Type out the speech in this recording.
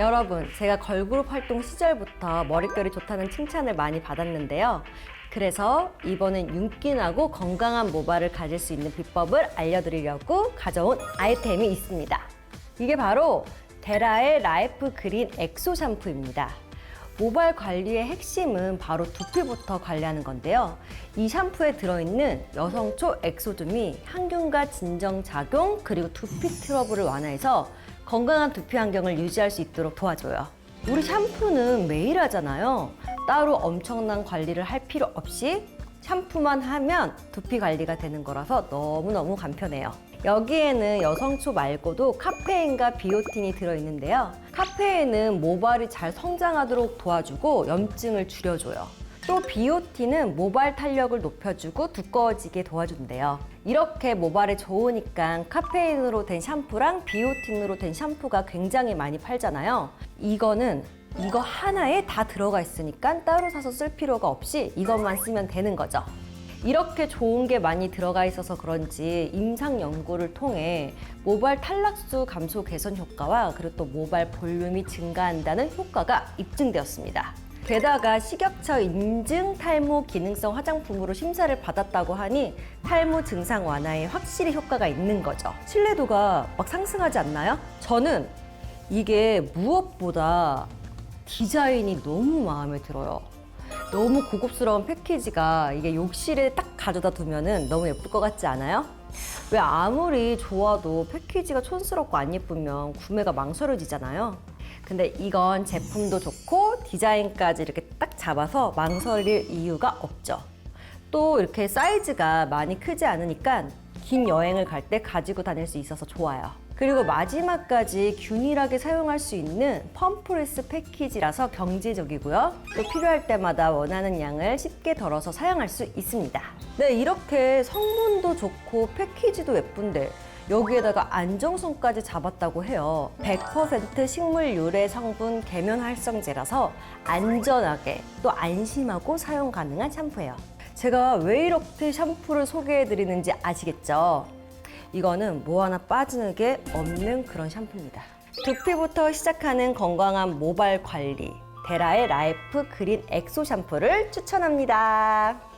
여러분, 제가 걸그룹 활동 시절부터 머릿결이 좋다는 칭찬을 많이 받았는데요. 그래서 이번엔 윤기나고 건강한 모발을 가질 수 있는 비법을 알려드리려고 가져온 아이템이 있습니다. 이게 바로 데라의 라이프 그린 엑소 샴푸입니다. 모발 관리의 핵심은 바로 두피부터 관리하는 건데요. 이 샴푸에 들어있는 여성초 엑소즘이 항균과 진정 작용 그리고 두피 트러블을 완화해서 건강한 두피 환경을 유지할 수 있도록 도와줘요. 우리 샴푸는 매일 하잖아요. 따로 엄청난 관리를 할 필요 없이 샴푸만 하면 두피 관리가 되는 거라서 너무너무 간편해요. 여기에는 여성초 말고도 카페인과 비오틴이 들어있는데요. 카페인은 모발이 잘 성장하도록 도와주고 염증을 줄여줘요. 또 비오틴은 모발 탄력을 높여주고 두꺼워지게 도와준대요. 이렇게 모발에 좋으니까 카페인으로 된 샴푸랑 비오틴으로 된 샴푸가 굉장히 많이 팔잖아요. 이거는 이거 하나에 다 들어가 있으니까 따로 사서 쓸 필요가 없이 이것만 쓰면 되는 거죠. 이렇게 좋은 게 많이 들어가 있어서 그런지 임상 연구를 통해 모발 탈락수 감소 개선 효과와 그리고 또 모발 볼륨이 증가한다는 효과가 입증되었습니다. 게다가 식약처 인증 탈모 기능성 화장품으로 심사를 받았다고 하니 탈모 증상 완화에 확실히 효과가 있는 거죠. 신뢰도가 막 상승하지 않나요? 저는 이게 무엇보다 디자인이 너무 마음에 들어요. 너무 고급스러운 패키지가 이게 욕실에 딱 가져다 두면은 너무 예쁠 것 같지 않아요? 왜 아무리 좋아도 패키지가 촌스럽고 안 예쁘면 구매가 망설여지잖아요. 근데 이건 제품도 좋고 디자인까지 이렇게 딱 잡아서 망설일 이유가 없죠. 또 이렇게 사이즈가 많이 크지 않으니까 긴 여행을 갈 때 가지고 다닐 수 있어서 좋아요. 그리고 마지막까지 균일하게 사용할 수 있는 펌프레스 패키지라서 경제적이고요. 또 필요할 때마다 원하는 양을 쉽게 덜어서 사용할 수 있습니다. 네, 이렇게 성분도 좋고 패키지도 예쁜데 여기에다가 안정성까지 잡았다고 해요. 100% 식물 유래 성분 계면 활성제라서 안전하게 또 안심하고 사용 가능한 샴푸예요. 제가 왜 이렇게 샴푸를 소개해 드리는지 아시겠죠? 이거는 뭐 하나 빠지는 게 없는 그런 샴푸입니다. 두피부터 시작하는 건강한 모발 관리. 데라의 라이프 그린 엑소 샴푸를 추천합니다.